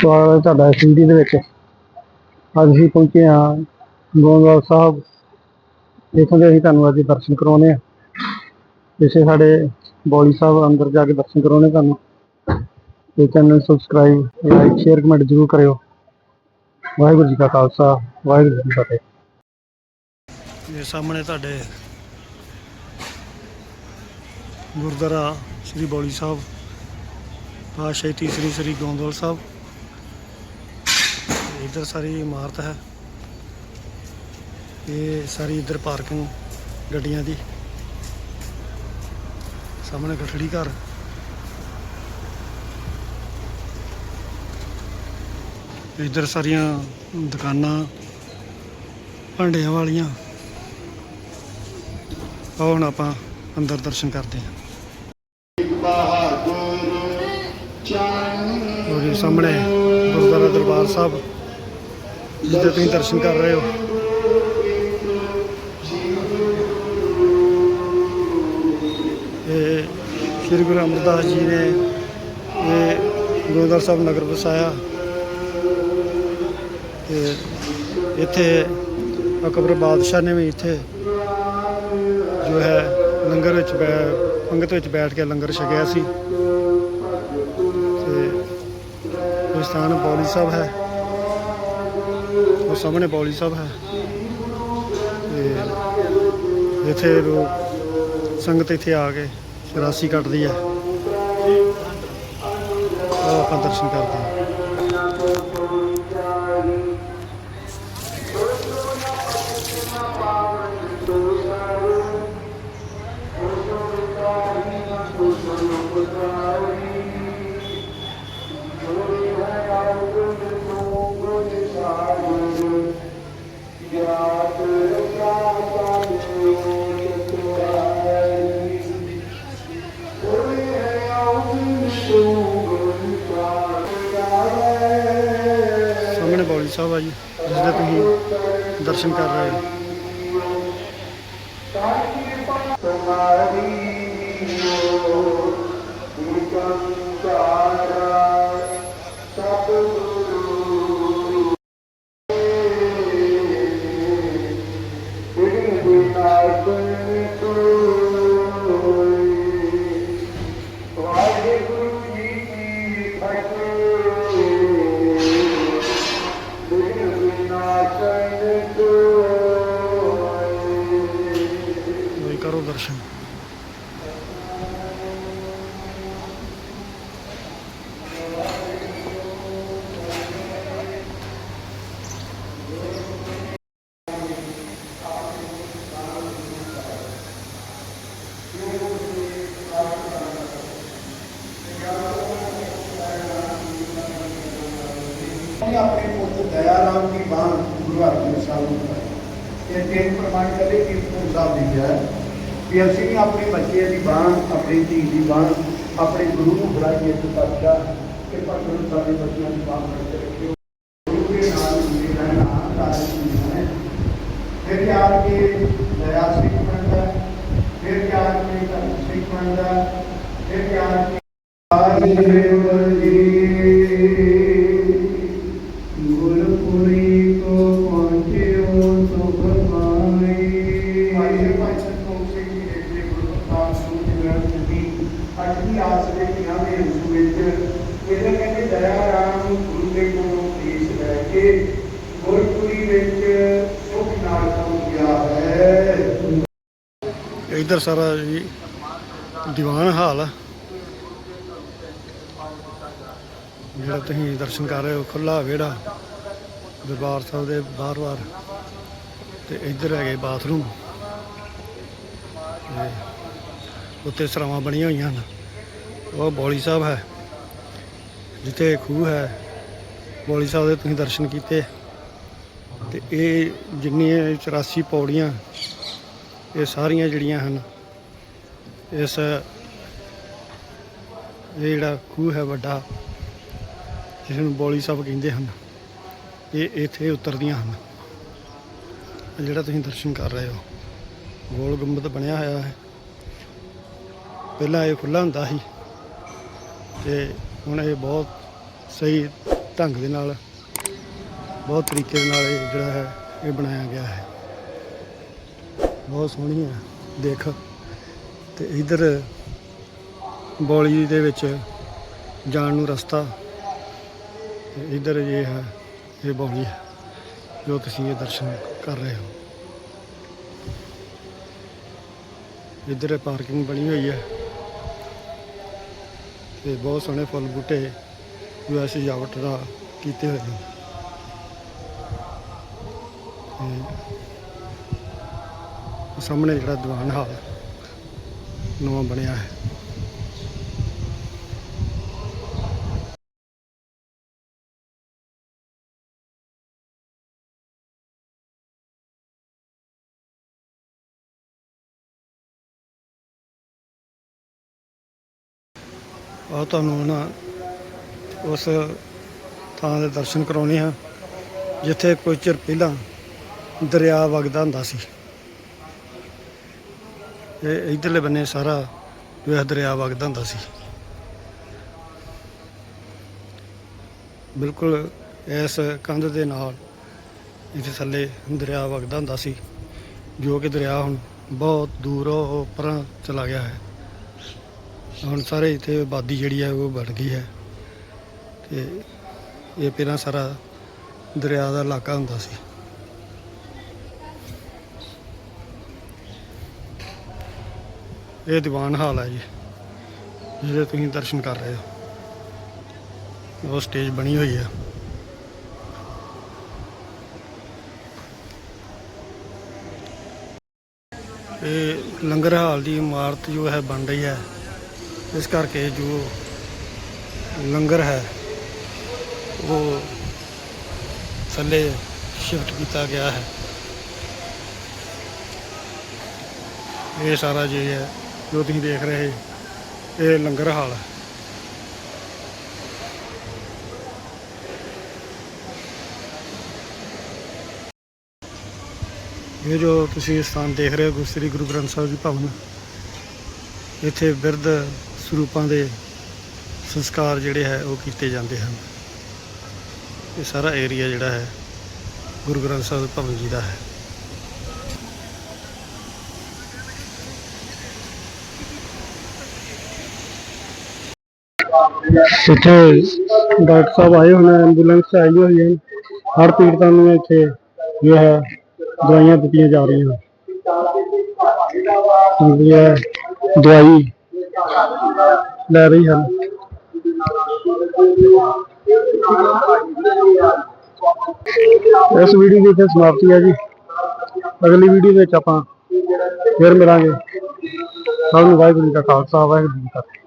ਸਵਾਗਤ ਹੈ ਤੁਹਾਡਾ ਇਸ ਵੀਡੀਓ ਦੇ ਵਿੱਚ। ਅੱਜ ਅਸੀਂ ਪਹੁੰਚੇ ਹਾਂ ਗੋਂਦਵਾਲ ਸਾਹਿਬ ਇੱਥੋਂ ਦੇ ਅਸੀਂ ਤੁਹਾਨੂੰ ਅੱਜ ਦਰਸ਼ਨ ਕਰਾਉਣੇ ਆ ਇਸੇ ਸਾਡੇ ਬੌਲੀ ਸਾਹਿਬ ਅੰਦਰ ਜਾ ਕੇ ਦਰਸ਼ਨ ਕਰਾਉਣੇ ਤੁਹਾਨੂੰ। ਤੇ channel subscribe like share comment ਜ਼ਰੂਰ ਕਰਿਓ। ਵਾਹਿਗੁਰੂ ਜੀ ਕਾ ਖਾਲਸਾ, ਵਾਹਿਗੁਰੂ ਜੀ ਕੀ ਫਤਿਹ। ਇਹ ਸਾਹਮਣੇ ਤੁਹਾਡੇ ਗੁਰਦੁਆਰਾ ਸ੍ਰੀ ਬੌਲੀ ਸਾਹਿਬ, ਪਾਤਸ਼ਾਹੀ ਤੀਸਰੀ ਸ੍ਰੀ ਗੋਂਦਵਾਲ ਸਾਹਿਬ। ਇੱਧਰ ਸਾਰੀ ਇਮਾਰਤ ਹੈ। ਇਹ ਸਾਰੀ ਇੱਧਰ ਪਾਰਕਿੰਗ ਗੱਡੀਆਂ ਦੀ। ਸਾਹਮਣੇ ਗਠੜੀ ਘਰ। ਇੱਧਰ ਸਾਰੀਆਂ ਦੁਕਾਨਾਂ ਭਾਂਡਿਆਂ ਵਾਲੀਆਂ। ਆਓ ਹੁਣ ਆਪਾਂ ਅੰਦਰ ਦਰਸ਼ਨ ਕਰਦੇ ਹਾਂ। ਸਾਹਮਣੇ ਗੁਰਦੁਆਰਾ ਦਰਬਾਰ ਸਾਹਿਬ। ਜਿੱਥੇ ਤੁਸੀਂ ਦਰਸ਼ਨ ਕਰ ਰਹੇ ਹੋ। ਇਹ ਸ੍ਰੀ ਗੁਰੂ ਅਮਰਦਾਸ ਜੀ ਨੇ ਇਹ ਗੁਰਦੁਆਰਾ ਸਾਹਿਬ ਨਗਰ ਵਸਾਇਆ। ਤੇ ਇੱਥੇ ਅਕਬਰ ਬਾਦਸ਼ਾਹ ਨੇ ਵੀ ਇੱਥੇ ਜੋ ਹੈ ਲੰਗਰ ਵਿੱਚ ਬੈ, ਪੰਗਤ ਵਿੱਚ ਬੈਠ ਕੇ ਲੰਗਰ ਛਕਿਆ ਸੀ। ਤੇ ਸਥਾਨ ਬੌਲੀ ਸਾਹਿਬ ਹੈ। ਉਹ ਸਾਹਮਣੇ ਬੌਲੀ ਸਾਹਿਬ ਹੈ। ਤੇ ਇੱਥੇ ਲੋਕ ਸੰਗਤ ਇੱਥੇ ਆ ਕੇ ਰਾਸੀ ਕੱਟਦੀ ਹੈ। ਆਪਾਂ ਦਰਸ਼ਨ ਕਰਦੇ ਹਾਂ। ਆ ਦੇ ਤੁਸੀਂ ਦਰਸ਼ਨ ਕਰ ਰਹੇ ਹੋ। ਵਾਹਿਗੁਰੂ ਦਇਆ ਰਾਮ ਦੀ ਬਾਣ ਗੁਰੂ ਅਰਜਨ ਸਾਹਿਬ ਨੂੰ ਪਾਈ ਇਹ ਤਿੰਨ ਪ੍ਰਮਾਣ ਕਦੇ ਕੀਰਤਨ ਸਾਹਿਬ ਦੀ ਹੈ ਕਿ ਅਸੀਂ ਵੀ ਆਪਣੇ ਬੱਚੇ ਦੀ ਬਾਣ ਆਪਣੀ ਧੀ ਦੀ ਬਾਣ ਆਪਣੇ ਗੁਰੂ ਨੂੰ ਫੜਾਈਏ ਤੇ ਪਾਤਸ਼ਾਹ ਕਿ ਗੁਰੂ ਸਾਡੇ ਬੱਚਿਆਂ ਦੀ ਬਾਣ ਫੜ ਕੇ ਰੱਖਿਓ ਗੁਰੂ ਦੇ ਨਾਲ ਜੁੜੇ ਰਹਿਣਾ ਕਾਰਨ ਹੈ ਫਿਰ ਯਾਰ ਕੇ ਦਇਆ ਸਿੰਘ ਬਣਦਾ ਫਿਰ ਯਾਰ ਕੇ ਧਰਮ ਸਿੰਘ ਬਣਦਾ ਫਿਰ ਯਾਰ ਕੇ ਵਾਹਿਗੁਰੂ ਜੀ ਇੱਧਰ ਸਾਰਾ ਜੀ ਦੀਵਾਨ ਹਾਲ ਆ। ਜਿਹੜਾ ਤੁਸੀਂ ਦਰਸ਼ਨ ਕਰ ਰਹੇ ਹੋ ਖੁੱਲਾ ਵਿਹੜਾ, ਦਰਬਾਰ ਸਾਹਿਬ ਦੇ ਬਾਹਰ-ਬਾਹਰ ਤੇ ਇੱਧਰ ਹੈਗੇ ਬਾਥਰੂਮ। ਤੇ ਉੱਤੇ ਸਰਾਵਾਂ ਬਣੀਆਂ ਹੋਈਆਂ ਹਨ। ਉਹ ਬੌਲੀ ਸਾਹਿਬ ਹੈ, ਜਿੱਥੇ ਖੂਹ ਹੈ, ਬੌਲੀ ਸਾਹਿਬ ਦੇ ਤੁਸੀਂ ਦਰਸ਼ਨ ਕੀਤੇ। ਤੇ ਇਹ ਜਿੰਨੀਆਂ 84 ਪੌੜੀਆਂ ਇਹ ਸਾਰੀਆਂ ਜਿਹੜੀਆਂ ਹਨ, ਇਸ ਇਹ ਜਿਹੜਾ ਖੂਹ ਹੈ ਵੱਡਾ ਜਿਸ ਨੂੰ ਬੌਲੀ ਸਾਹਿਬ ਕਹਿੰਦੇ ਹਨ, ਇਹ ਇੱਥੇ ਉਤਰਦੀਆਂ ਹਨ। ਇਹ ਜਿਹੜਾ ਤੁਸੀਂ ਦਰਸ਼ਨ ਕਰ ਰਹੇ ਹੋ, ਗੋਲ ਗੁੰਬਦ ਬਣਿਆ ਹੋਇਆ ਹੈ। ਪਹਿਲਾਂ ਇਹ ਖੁੱਲਾ ਹੁੰਦਾ ਸੀ ਤੇ ਹੁਣ ਇਹ ਬਹੁਤ ਸਹੀ ਢੰਗ ਦੇ ਨਾਲ, ਬਹੁਤ ਤਰੀਕੇ ਨਾਲ ਇਹ ਜਿਹੜਾ ਹੈ, ਇਹ ਬਣਾਇਆ ਗਿਆ ਹੈ। ਬਹੁਤ ਸੋਹਣੀ ਹੈ ਦੇਖ। ਤੇ ਇਧਰ ਬੌਲੀ ਦੇ ਵਿੱਚ ਜਾਣ ਨੂੰ ਰਸਤਾ। ਤੇ ਇਧਰ ਇਹ ਹੈ, ਇਹ ਬੌਲੀ ਹੈ, ਜੋ ਤੁਸੀਂ ਇਹ ਦਰਸ਼ਨ ਕਰ ਰਹੇ ਹੋ। ਇਧਰ ਪਾਰਕਿੰਗ ਬਣੀ ਹੋਈ ਹੈ। ਤੇ ਬਹੁਤ ਸੋਹਣੇ ਫੁੱਲ ਬੂਟੇ ਜੋ ਸਜਾਵਟ ਦਾ ਕੀਤੇ ਹੋਏ ਨੇ। ਤੇ ਸਾਹਮਣੇ ਜਿਹੜਾ ਦੀਵਾਨ ਹਾਲ ਨਵਾਂ ਬਣਿਆ ਹੈ। ਆ ਤੁਹਾਨੂੰ ਨਾ ਉਸ ਥਾਂ ਦੇ ਦਰਸ਼ਨ ਕਰਾਉਣੇ ਆ, ਜਿੱਥੇ ਕੁਝ ਚਿਰ ਪਹਿਲਾਂ ਦਰਿਆ ਵਗਦਾ ਹੁੰਦਾ ਸੀ। ਇਹ ਇਧਰਲੇ ਬੰਨੇ ਸਾਰਾ ਜੋ ਹੈ ਦਰਿਆ ਵਗਦਾ ਹੁੰਦਾ ਸੀ। ਬਿਲਕੁਲ ਇਸ ਕੰਧ ਦੇ ਨਾਲ ਇੱਥੇ ਥੱਲੇ ਦਰਿਆ ਵਗਦਾ ਹੁੰਦਾ ਸੀ, ਜੋ ਕਿ ਦਰਿਆ ਹੁਣ ਬਹੁਤ ਦੂਰ ਉਹ ਪਰਾਂ ਚਲਾ ਗਿਆ ਹੈ। ਹੁਣ ਸਾਰੇ ਇੱਥੇ ਆਬਾਦੀ ਜਿਹੜੀ ਹੈ ਉਹ ਬਣ ਗਈ ਹੈ ਤੇ ਇਹ ਪਹਿਲਾਂ ਸਾਰਾ ਦਰਿਆ ਦਾ ਇਲਾਕਾ ਹੁੰਦਾ ਸੀ। ਇਹ ਦੀਵਾਨ ਹਾਲ ਹੈ ਜੀ ਜਿਹਦੇ ਤੁਸੀਂ ਦਰਸ਼ਨ ਕਰ ਰਹੇ ਹੋ। ਉਹ ਸਟੇਜ ਬਣੀ ਹੋਈ ਹੈ। ਇਹ ਲੰਗਰ ਹਾਲ ਦੀ ਇਮਾਰਤ ਜੋ ਹੈ, ਬਣ ਰਹੀ ਹੈ। ਇਸ ਕਰਕੇ ਜੋ ਲੰਗਰ ਹੈ, ਉਹ ਥੱਲੇ ਸ਼ਿਫਟ ਕੀਤਾ ਗਿਆ ਹੈ। ਇਹ ਸਾਰਾ ਜੇ ਹੈ ਜੋ ਤੁਸੀਂ ਦੇਖ ਰਹੇ ਇਹ ਲੰਗਰ ਹਾਲ ਹੈ। ਇਹ ਜੋ ਤੁਸੀਂ ਸਥਾਨ ਦੇਖ ਰਹੇ ਹੋ, ਗੁਰੂ ਸ੍ਰੀ ਗੁਰੂ ਗ੍ਰੰਥ ਸਾਹਿਬ ਜੀ ਭਵਨ, ਇੱਥੇ ਬਿਰਧ ਸਰੂਪਾਂ ਦੇ ਸੰਸਕਾਰ ਜਿਹੜੇ ਹੈ, ਉਹ ਕੀਤੇ ਜਾਂਦੇ ਹਨ। ਇਹ ਸਾਰਾ ਏਰੀਆ ਜਿਹੜਾ ਹੈ, ਗੁਰੂ ਗ੍ਰੰਥ ਸਾਹਿਬ ਭਵਨ ਜੀ ਦਾ ਹੈ। ਇੱਥੇ ਡਾਕਟਰ ਸਾਹਿਬ ਆਏ ਹੋਏ ਨੇ ਐਂਬੂਲੈਂਸ ਆਈ ਹੋਈ ਹੈ। ਹਰ ਪੀੜਤਾਂ ਨੂੰ ਇੱਥੇ ਜੋ ਹੈ, ਦਵਾਈਆਂ ਦਿੱਤੀਆਂ ਜਾ ਰਹੀਆਂ। ਇਹ ਹੈ ਦਵਾਈ ਲੈ ਰਹੀ ਹਨ। ਇਸ ਵੀਡੀਓ ਦੀ ਇੱਥੇ ਸਮਾਪਤੀ ਹੈ ਜੀ। ਅਗਲੀ ਵੀਡੀਓ ਵਿੱਚ ਆਪਾਂ ਫਿਰ ਮਿਲਾਂਗੇ। ਸਭ ਨੂੰ ਵਾਹਿਗੁਰੂ ਜੀ ਕਾ ਖਾਲਸਾ, ਵਾਹਿਗੁਰੂ ਜੀ ਕੀ ਫਤਿਹ।